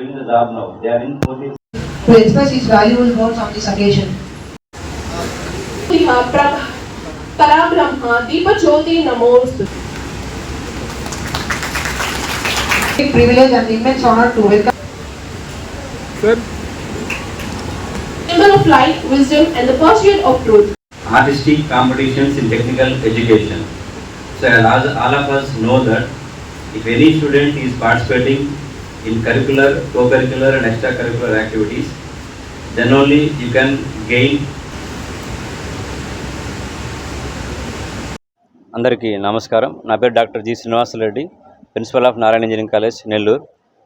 doing is job now. They are in police. To express his valuable words on this occasion. privilege and immense honor to welcome Sir. symbol of light wisdom and the pursuit of truth artistic competitions in technical education so all of us know that if any student is participating in curricular, co-curricular and extracurricular activities, then only you can gain. అందరికీ నమస్కారం. నా పేరు doctor G Srinivasareddy principal of Narayana engineering college Nellore.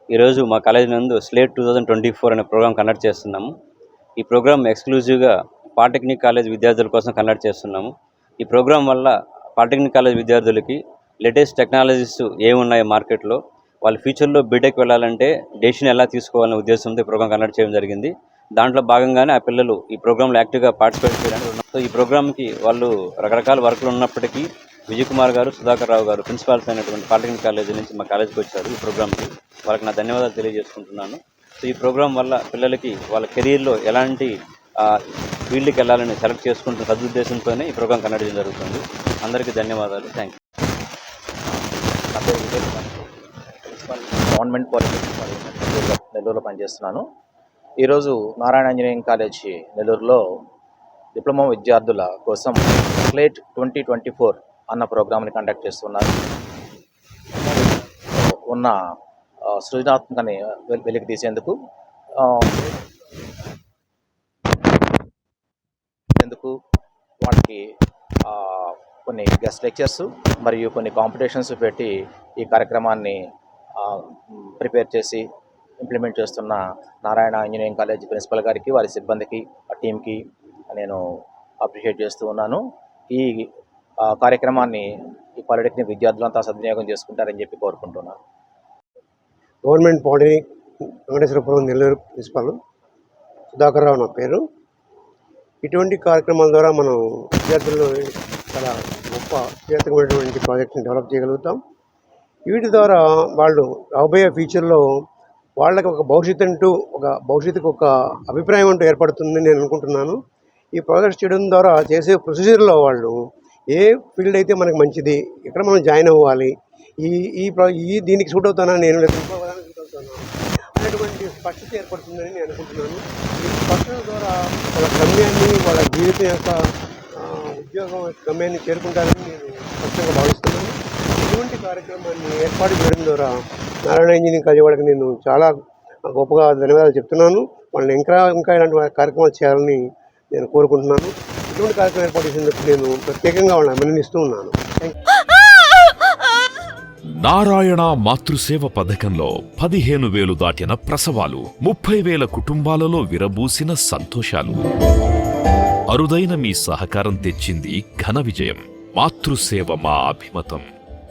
ఈరోజు మా college నందు slate two thousand twenty four అనే program conduct చేస్తున్నాము. ఈ ప్రోగ్రామ్ ఎక్స్క్లూజివ్గా పాలిటెక్నిక్ కాలేజ్ విద్యార్థుల కోసం కండక్ట్ చేస్తున్నాము. ఈ ప్రోగ్రామ్ వల్ల పాలిటెక్నిక్ కాలేజ్ విద్యార్థులకి లేటెస్ట్ టెక్నాలజీస్ ఏమున్నాయి మార్కెట్లో వాళ్ళ ఫ్యూచర్లో బీటెక్ వెళ్ళాలంటే డెసిషన్ ఎలా తీసుకోవాలనే ఉద్దేశంతో ఈ ప్రోగ్రామ్ కండక్ట్ చేయడం జరిగింది. దాంట్లో భాగంగానే ఆ పిల్లలు ఈ ప్రోగ్రాంలో యాక్టివ్గా పార్టిసిపేట్ చేయడానికి సో ఈ ప్రోగ్రామ్కి వాళ్ళు రకరకాల వర్కులు ఉన్నప్పటికీ విజయ్ కుమార్ గారు సుధాకర్ రావు గారు ప్రిన్సిపాల్స్ అయినటువంటి పాలిటెక్నిక్ కాలేజీ నుంచి మా కాలేజీకి వచ్చారు ఈ ప్రోగ్రామ్కి వాళ్ళకి నా ధన్యవాదాలు తెలియజేసుకుంటున్నాను. సో ఈ ప్రోగ్రామ్ వల్ల పిల్లలకి వాళ్ళ కెరీర్లో ఎలాంటి ఫీల్డ్కి వెళ్ళాలని సెలెక్ట్ చేసుకుంటున్న సదుద్దేశంతోనే ఈ ప్రోగ్రామ్ కండక్ట్ చేయడం జరుగుతుంది. అందరికీ ధన్యవాదాలు. థ్యాంక్ యూ నా పేరు Vijay Kumar principal government polytechnic నెల్లూరులో నెల్లూరులో పనిచేస్తున్నాను. ఈరోజు నారాయణ ఇంజనీరింగ్ కాలేజ్ నెల్లూరులో డిప్లొమా విద్యార్థుల కోసం స్లేట్ ట్వంటీ ట్వంటీ ఫోర్ అన్న ప్రోగ్రామ్ని కండక్ట్ చేస్తున్నారు. ఉన్న సృజనాత్మకని వెలికి తీసేందుకు ఎందుకు వాళ్ళకి కొన్ని గెస్ట్ లెక్చర్స్ మరియు కొన్ని కాంపిటీషన్స్ పెట్టి ఈ కార్యక్రమాన్ని ప్రిపేర్ చేసి ఇంప్లిమెంట్ చేస్తున్న నారాయణ ఇంజనీరింగ్ కాలేజ్ ప్రిన్సిపల్ గారికి వారి సిబ్బందికి ఆ టీంకి నేను అప్రిషియేట్ చేస్తూ ఉన్నాను. ఈ కార్యక్రమాన్ని ఈ పాలిటెక్నిక్ విద్యార్థులంతా సద్వినియోగం చేసుకుంటారని చెప్పి కోరుకుంటున్నాను government polytechnic Venkateswarapuram Nellore principal Sudhakar Rao నా పేరు. ఇటువంటి కార్యక్రమాల ద్వారా మనం విద్యార్థుల్లో చాలా గొప్ప ఉపయోగమైనటువంటి ప్రాజెక్ట్ని డెవలప్ చేయగలుగుతాం. వీటి ద్వారా వాళ్ళు రాబోయే ఫ్యూచర్లో వాళ్ళకి ఒక భవిష్యత్తు అంటూ ఒక భవిష్యత్తుకు ఒక అభిప్రాయం అంటూ ఏర్పడుతుందని నేను అనుకుంటున్నాను. ఈ ప్రాజెక్ట్స్ చేయడం ద్వారా చేసే ప్రొసీజర్లో వాళ్ళు ఏ ఫీల్డ్ అయితే మనకు మంచిది ఎక్కడ మనం జాయిన్ అవ్వాలి ఈ ఈ ఈ దీనికి సూట్ అవుతానా నేను లేదా సూట్ అవుతానా అనేటువంటి స్పష్టత ఏర్పడుతుందని నేను అనుకుంటున్నాను. ఈ స్పష్టత ద్వారా వాళ్ళ గమ్యాన్ని వాళ్ళ జీవితం యొక్క ఉద్యోగం యొక్క గమ్యాన్ని చేరుకుంటారని నేను స్పష్టంగా భావిస్తున్నాను. ఇటువంటి కార్యక్రమాన్ని ఏర్పాటు చేయడం ద్వారా నారాయణ ఇంజనీరింగ్ కాలేజీ వాళ్ళకి నేను చాలా గొప్పగా ధన్యవాదాలు చెప్తున్నాను. వాళ్ళని ఇంకా ఇంకా ఇలాంటి కార్యక్రమాలు చేయాలని నేను కోరుకుంటున్నాను. ఇటువంటి కార్యక్రమం ఏర్పాటు చేసినందుకు నేను ప్రత్యేకంగా వాళ్ళని అభినందిస్తూ ఉన్నాను. నారాయణ మాతృసేవ పథకంలో పదిహేను వేలు దాటిన ప్రసవాలు ముప్పై వేల కుటుంబాలలో విరబూసిన సంతోషాలు. అరుదైన మీ సహకారం తెచ్చింది ఘన విజయం. మాతృసేవ మా అభిమతం.